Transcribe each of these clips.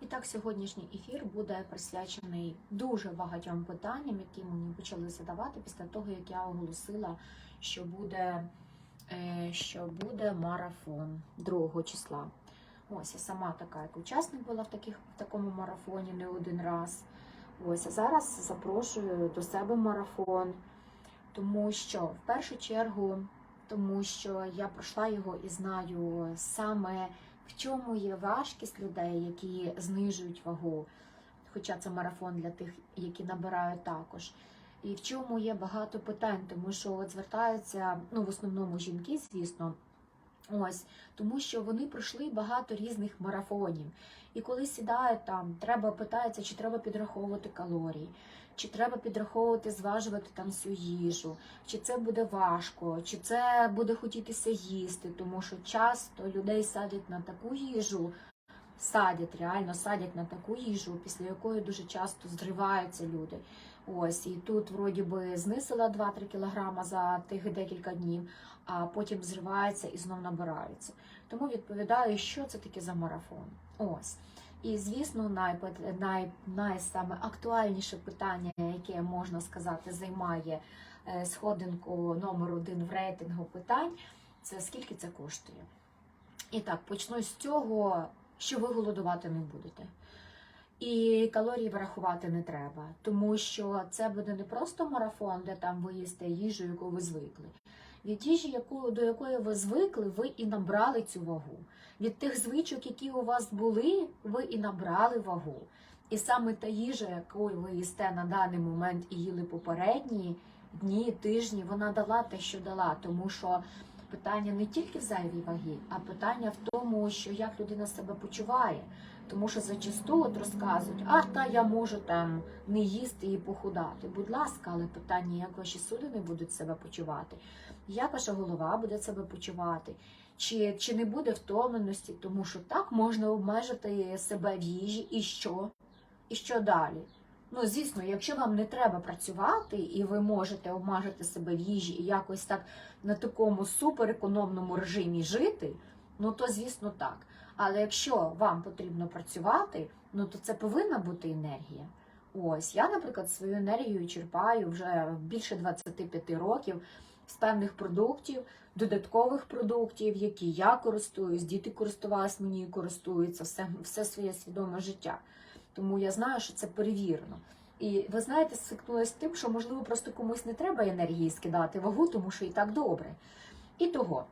І так, сьогоднішній ефір буде присвячений дуже багатьом питанням, які мені почали задавати після того, як я оголосила, що буде, е, що буде марафон 2 числа. Ось я сама така, як учасник була в таких в такому марафоні не один раз. Ось а зараз запрошую до себе марафон, тому що в першу чергу, тому що я пройшла його і знаю саме в чому є важкість людей, які знижують вагу, хоча це марафон для тих, які набирають також. І в чому є багато питань, тому що от звертаються ну в основному жінки, звісно. Ось тому, що вони пройшли багато різних марафонів. І коли сідають там, треба питається, чи треба підраховувати калорії, чи треба підраховувати, зважувати там всю їжу, чи це буде важко, чи це буде хотітися їсти, тому що часто людей садять на таку їжу, садять, реально садять на таку їжу, після якої дуже часто зриваються люди. Ось, і тут вроді би знисила 2-3 кілограма за тих декілька днів, а потім зривається і знов набираються. Тому відповідаю, що це таке за марафон. Ось. І звісно, най, най, саме актуальніше питання, яке можна сказати, займає е, сходинку номер один в рейтингу питань, це скільки це коштує. І так, почну з цього, що ви голодувати не будете. І калорії врахувати не треба, тому що це буде не просто марафон, де там ви їсте їжу, яку ви звикли. Від їжі, яку, до якої ви звикли, ви і набрали цю вагу. Від тих звичок, які у вас були, ви і набрали вагу. І саме та їжа, яку ви їсте на даний момент і їли попередні дні, тижні, вона дала те, що дала, тому що питання не тільки в зайвій вагі, а питання в тому, що як людина себе почуває. Тому що зачасту от розказують, а та я можу там не їсти і похудати. Будь ласка, але питання, як ваші судини будуть себе почувати, як ваша голова буде себе почувати, чи, чи не буде втомленості, тому що так можна обмежити себе в їжі, і що? І що далі? Ну, звісно, якщо вам не треба працювати, і ви можете обмежити себе в їжі і якось так на такому суперекономному режимі жити, ну то звісно так. Але якщо вам потрібно працювати, ну то це повинна бути енергія. Ось я, наприклад, свою енергію черпаю вже більше 25 років з певних продуктів, додаткових продуктів, які я користуюсь, діти користувалися мені користуються все, все своє свідоме життя. Тому я знаю, що це перевірено. І ви знаєте, стикнулася з тим, що можливо просто комусь не треба енергії скидати вагу, тому що і так добре. І того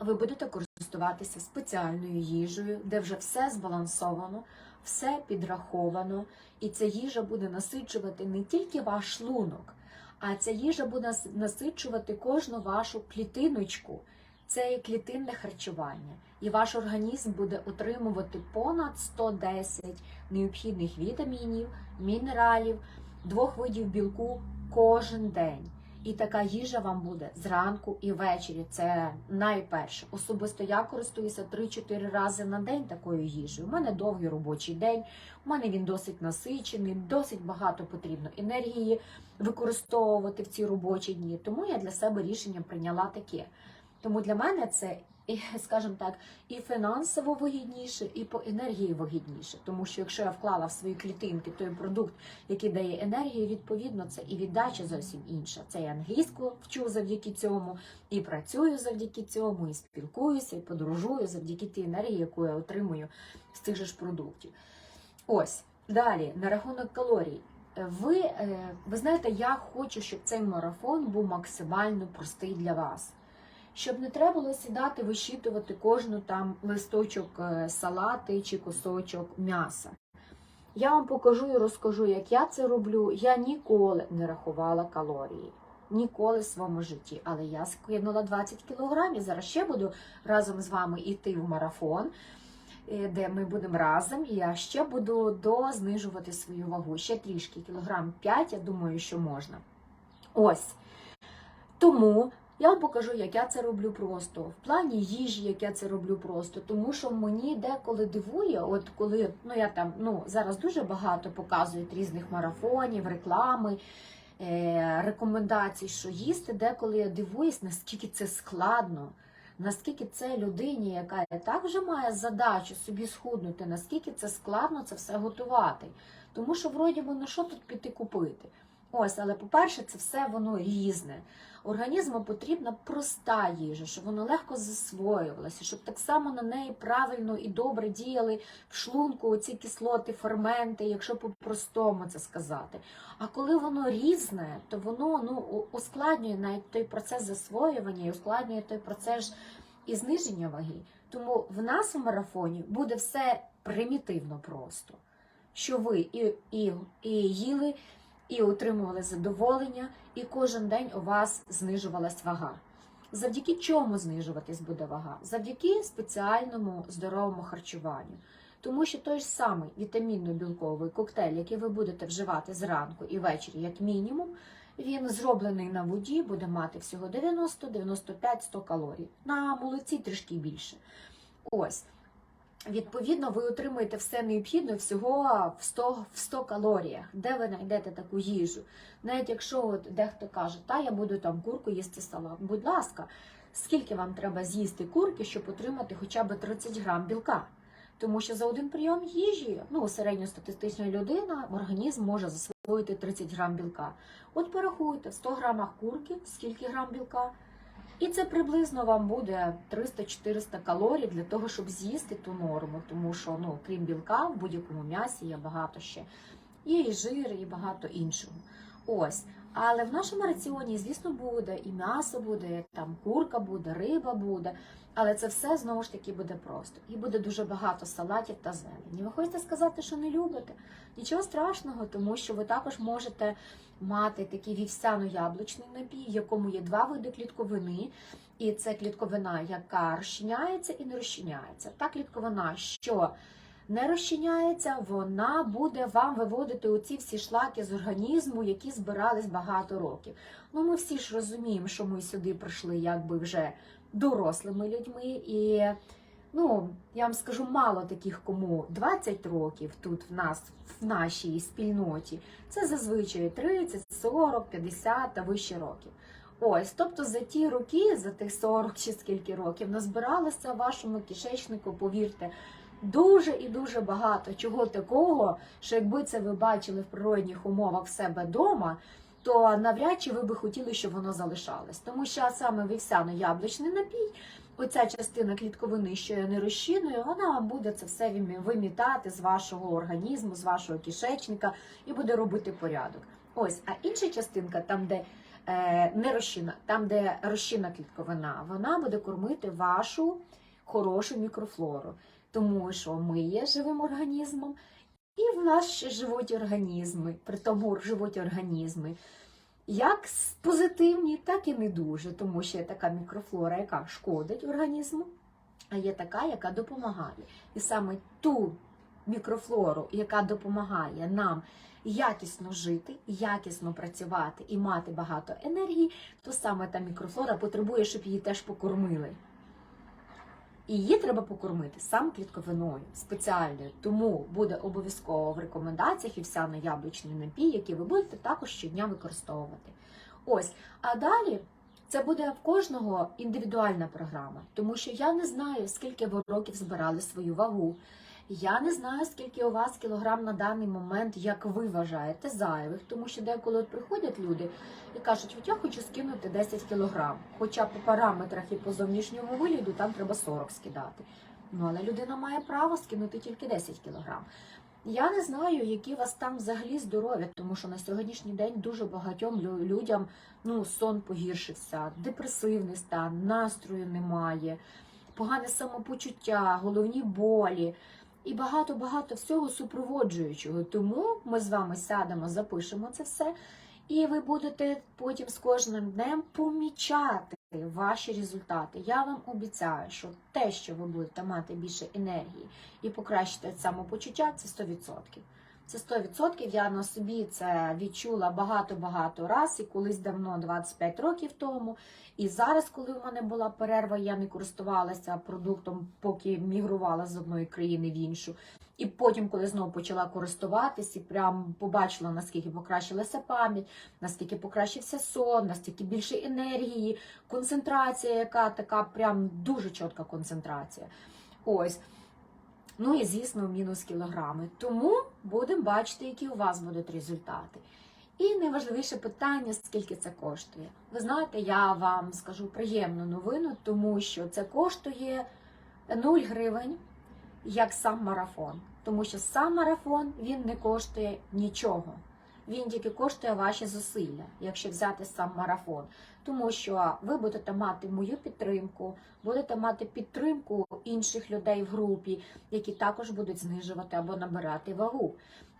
ви будете користуватися спеціальною їжею, де вже все збалансовано, все підраховано, і ця їжа буде насичувати не тільки ваш шлунок, а ця їжа буде насичувати кожну вашу клітиночку. Це є клітинне харчування, і ваш організм буде отримувати понад 110 необхідних вітамінів, мінералів, двох видів білку кожен день. І така їжа вам буде зранку і ввечері. Це найперше. Особисто я користуюся 3-4 рази на день такою їжею. У мене довгий робочий день, у мене він досить насичений, досить багато потрібно енергії використовувати в ці робочі дні. Тому я для себе рішення прийняла таке. Тому для мене це, і, скажімо так, і фінансово вигідніше, і по енергії вигідніше. Тому що якщо я вклала в свої клітинки той продукт, який дає енергію, відповідно, це і віддача зовсім інша. Це я англійську вчу завдяки цьому, і працюю завдяки цьому, і спілкуюся, і подорожую завдяки тій енергії, яку я отримую з цих же ж продуктів. Ось далі на рахунок калорій. Ви, е, ви знаєте, я хочу, щоб цей марафон був максимально простий для вас. Щоб не треба було сідати, вищитувати кожну там листочок е, салати чи кусочок м'яса. Я вам покажу і розкажу, як я це роблю. Я ніколи не рахувала калорії. Ніколи в своєму житті. Але я скинула 20 кілограмів. Зараз ще буду разом з вами йти в марафон, е, де ми будемо разом. І я ще буду дознижувати свою вагу. Ще трішки, кілограм 5, я думаю, що можна. Ось. Тому я вам покажу, як я це роблю просто. В плані їжі, як я це роблю просто. Тому що мені деколи дивує, от коли ну я там ну зараз дуже багато показують різних марафонів, реклами, е, рекомендацій, що їсти, деколи я дивуюсь, наскільки це складно. наскільки це людині, яка і так вже має задачу собі схуднути, наскільки це складно це все готувати. Тому що, вроді би, ну що тут піти купити? Ось, але по-перше, це все воно різне. Організму потрібна проста їжа, щоб воно легко засвоювалося, щоб так само на неї правильно і добре діяли в шлунку ці кислоти, ферменти, якщо по-простому це сказати. А коли воно різне, то воно ну, ускладнює навіть той процес засвоювання і ускладнює той процес і зниження ваги. Тому в нас у марафоні буде все примітивно просто. Що ви і, і, і їли, і отримували задоволення, і кожен день у вас знижувалась вага. Завдяки чому знижуватись буде вага? Завдяки спеціальному здоровому харчуванню. Тому що той ж самий вітамінно-білковий коктейль, який ви будете вживати зранку і ввечері, як мінімум, він зроблений на воді, буде мати всього 90, 95, 100 калорій. На молоці трішки більше. Ось. Відповідно, ви отримуєте все необхідне всього в 100, в 100 калоріях. Де ви знайдете таку їжу? Навіть якщо от дехто каже, та я буду там курку їсти салат. Будь ласка, скільки вам треба з'їсти курки, щоб отримати хоча б 30 грам білка? Тому що за один прийом їжі, ну, середньостатистична людина, організм може засвоїти 30 грам білка. От порахуйте, в 100 грамах курки, скільки грам білка? І це приблизно вам буде 300-400 калорій для того, щоб з'їсти ту норму, тому що ну, крім білка, в будь-якому м'ясі є багато ще. Є і жир, і багато іншого. Ось. Але в нашому раціоні, звісно, буде і м'ясо буде, там курка буде, риба буде. Але це все знову ж таки буде просто. І буде дуже багато салатів та зелені. Ви хочете сказати, що не любите? Нічого страшного, тому що ви також можете мати такий вівсяно-яблучний напій, в якому є два види клітковини. І це клітковина, яка розчиняється і не розчиняється. Та клітковина, що не розчиняється, вона буде вам виводити оці всі шлаки з організму, які збирались багато років. Ну, ми всі ж розуміємо, що ми сюди прийшли якби вже дорослими людьми. І ну, я вам скажу, мало таких, кому 20 років тут в нас, в нашій спільноті. Це зазвичай 30, 40, 50 та вище років. Ось, тобто за ті роки, за тих 40 чи скільки років, назбиралося в вашому кишечнику, повірте, дуже і дуже багато чого такого, що якби це ви бачили в природних умовах в себе вдома, то навряд чи ви би хотіли, щоб воно залишалось. Тому що саме вівсяно-яблучний напій, оця частина клітковини, що я не розчиною, вона вам буде це все вимітати з вашого організму, з вашого кишечника і буде робити порядок. Ось, а інша частинка, там, де е, не розчина, там, де розчинна клітковина, вона буде кормити вашу хорошу мікрофлору. Тому що ми є живим організмом, і в нас ще живуть організми, при тому живуть організми. Як позитивні, так і не дуже, тому що є така мікрофлора, яка шкодить організму, а є така, яка допомагає. І саме ту мікрофлору, яка допомагає нам якісно жити, якісно працювати і мати багато енергії, то саме та мікрофлора потребує, щоб її теж покормили. І її треба покормити сам клітковиною спеціальною, тому буде обов'язково в рекомендаціях і яблучний напій, який ви будете також щодня використовувати. Ось, а далі це буде в кожного індивідуальна програма, тому що я не знаю, скільки ви років збирали свою вагу. Я не знаю, скільки у вас кілограм на даний момент, як ви вважаєте, зайвих, тому що деколи от приходять люди і кажуть, от я хочу скинути 10 кілограм, хоча по параметрах і по зовнішньому вигляду там треба 40 скидати. Ну, але людина має право скинути тільки 10 кілограм. Я не знаю, які у вас там взагалі здоров'я, тому що на сьогоднішній день дуже багатьом лю- людям ну, сон погіршився, депресивний стан, настрою немає, погане самопочуття, головні болі і багато-багато всього супроводжуючого. Тому ми з вами сядемо, запишемо це все, і ви будете потім з кожним днем помічати ваші результати. Я вам обіцяю, що те, що ви будете мати більше енергії і покращити самопочуття, це 100%. Це 100%. Я на собі це відчула багато-багато раз, і колись давно, 25 років тому. І зараз, коли в мене була перерва, я не користувалася продуктом, поки мігрувала з одної країни в іншу. І потім, коли знову почала користуватись, і прям побачила, наскільки покращилася пам'ять, наскільки покращився сон, наскільки більше енергії, концентрація, яка така прям дуже чітка концентрація. Ось. Ну і, звісно, мінус кілограми. Тому будемо бачити, які у вас будуть результати. І найважливіше питання, скільки це коштує. Ви знаєте, я вам скажу приємну новину, тому що це коштує 0 гривень, як сам марафон. Тому що сам марафон він не коштує нічого. Він тільки коштує ваші зусилля, якщо взяти сам марафон. Тому що ви будете мати мою підтримку, будете мати підтримку інших людей в групі, які також будуть знижувати або набирати вагу.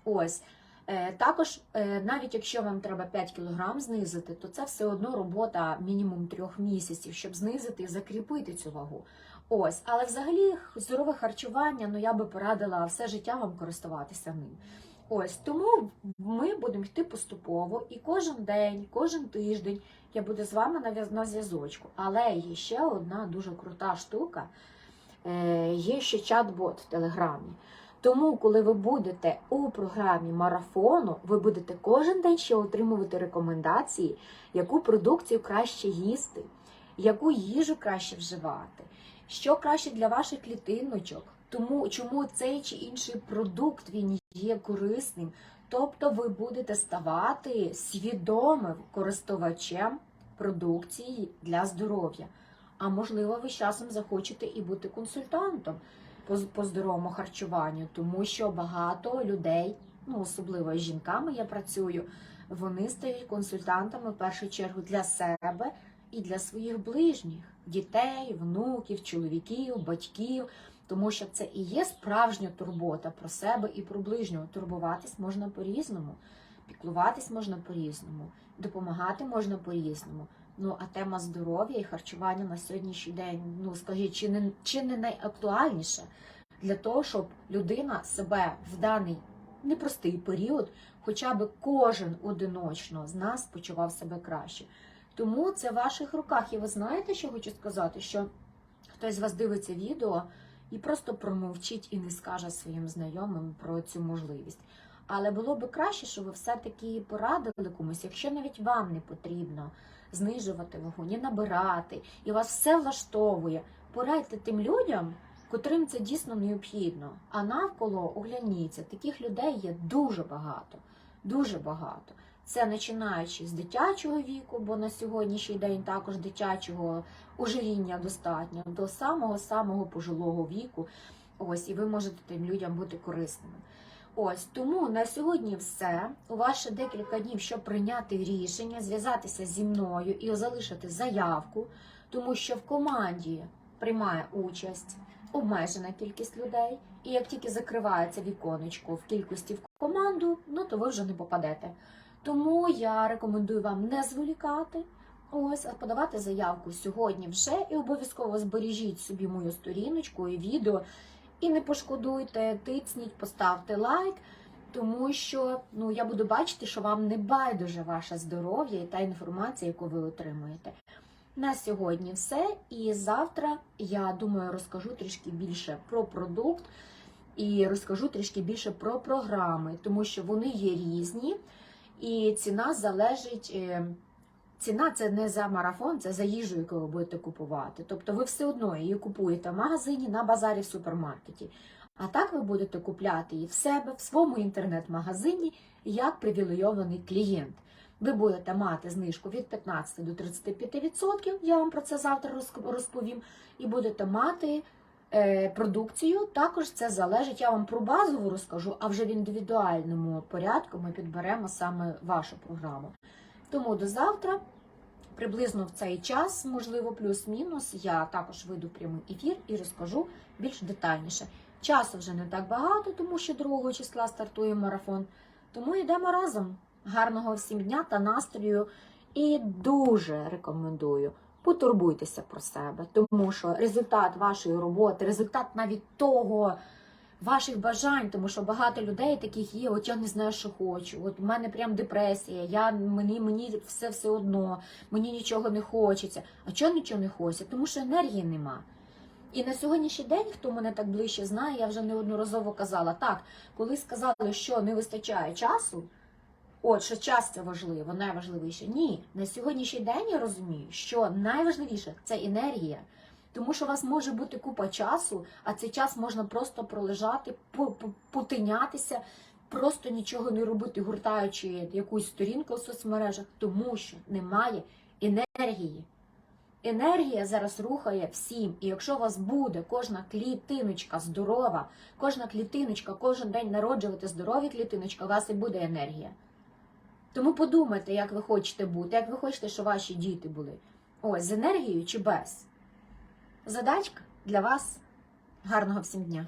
Ось. Е, Також, е, навіть якщо вам треба 5 кг знизити, то це все одно робота мінімум трьох місяців, щоб знизити і закріпити цю вагу. Ось, але взагалі здорове харчування, ну я би порадила все життя вам користуватися ним. Ось тому ми будемо йти поступово, і кожен день, кожен тиждень я буду з вами на зв'язочку. Але є ще одна дуже крута штука. Е, Є ще чат-бот в Телеграмі. Тому, коли ви будете у програмі марафону, ви будете кожен день ще отримувати рекомендації, яку продукцію краще їсти, яку їжу краще вживати, що краще для ваших клітиночок, тому чому цей чи інший продукт він є корисним. Тобто ви будете ставати свідомим користувачем продукції для здоров'я. А можливо, ви з часом захочете і бути консультантом по, здоровому харчуванню, тому що багато людей, ну особливо з жінками я працюю, вони стають консультантами в першу чергу для себе і для своїх ближніх дітей, внуків, чоловіків, батьків. Тому що це і є справжня турбота про себе і про ближнього. Турбуватись можна по-різному, піклуватись можна по-різному, допомагати можна по-різному. Ну а тема здоров'я і харчування на сьогоднішній день, ну скажіть, чи не чи не найактуальніша для того, щоб людина себе в даний непростий період, хоча б кожен одиночно з нас почував себе краще. Тому це в ваших руках. І ви знаєте, що хочу сказати? Що хтось з вас дивиться відео і просто промовчить і не скаже своїм знайомим про цю можливість. Але було би краще, щоб ви все-таки порадили комусь, якщо навіть вам не потрібно знижувати вагу, ні набирати, і вас все влаштовує. Порадьте тим людям, котрим це дійсно необхідно. А навколо огляніться, таких людей є дуже багато, дуже багато. Це починаючи з дитячого віку, бо на сьогоднішній день також дитячого ожиріння достатньо, до самого-самого пожилого віку. Ось, і ви можете тим людям бути корисними. Ось тому на сьогодні все. У вас ще декілька днів, щоб прийняти рішення, зв'язатися зі мною і залишити заявку, тому що в команді приймає участь обмежена кількість людей. І як тільки закривається віконечко в кількості в команду, ну то ви вже не попадете. Тому я рекомендую вам не зволікати. Ось, а подавати заявку сьогодні вже і обов'язково збережіть собі мою сторіночку і відео. І не пошкодуйте, тицніть, поставте лайк, тому що ну, я буду бачити, що вам не байдуже ваше здоров'я і та інформація, яку ви отримуєте. На сьогодні все. І завтра, я думаю, розкажу трішки більше про продукт і розкажу трішки більше про програми, тому що вони є різні, і ціна залежить. е, Ціна це не за марафон, це за їжу, яку ви будете купувати. Тобто ви все одно її купуєте в магазині, на базарі, в супермаркеті. А так ви будете купляти її в себе, в своєму інтернет-магазині, як привілейований клієнт. Ви будете мати знижку від 15 до 35%, я вам про це завтра розповім, і будете мати продукцію. Також це залежить, я вам про базову розкажу, а вже в індивідуальному порядку ми підберемо саме вашу програму. Тому до завтра, приблизно в цей час, можливо, плюс-мінус, я також вийду в прямий ефір і розкажу більш детальніше. Часу вже не так багато, тому що 2 числа стартує марафон. Тому йдемо разом. Гарного всім дня та настрою. І дуже рекомендую. Потурбуйтеся про себе, тому що результат вашої роботи, результат навіть того ваших бажань, тому що багато людей таких є, от я не знаю, що хочу. От у мене прям депресія, я, мені, мені все все одно, мені нічого не хочеться. А чого нічого не хочеться? Тому що енергії нема. І на сьогоднішній день, хто мене так ближче знає, я вже неодноразово казала, так, коли сказали, що не вистачає часу, от що час це важливо, найважливіше. Ні, на сьогоднішній день я розумію, що найважливіше це енергія. Тому що у вас може бути купа часу, а цей час можна просто пролежати, по- по- потинятися, просто нічого не робити, гуртаючи якусь сторінку в соцмережах, тому що немає енергії. Енергія зараз рухає всім. І якщо у вас буде кожна клітиночка здорова, кожна клітиночка, кожен день народжувати здорові клітиночки, у вас і буде енергія. Тому подумайте, як ви хочете бути, як ви хочете, щоб ваші діти були. Ось, з енергією чи без. Задачка для вас. Гарного всім дня!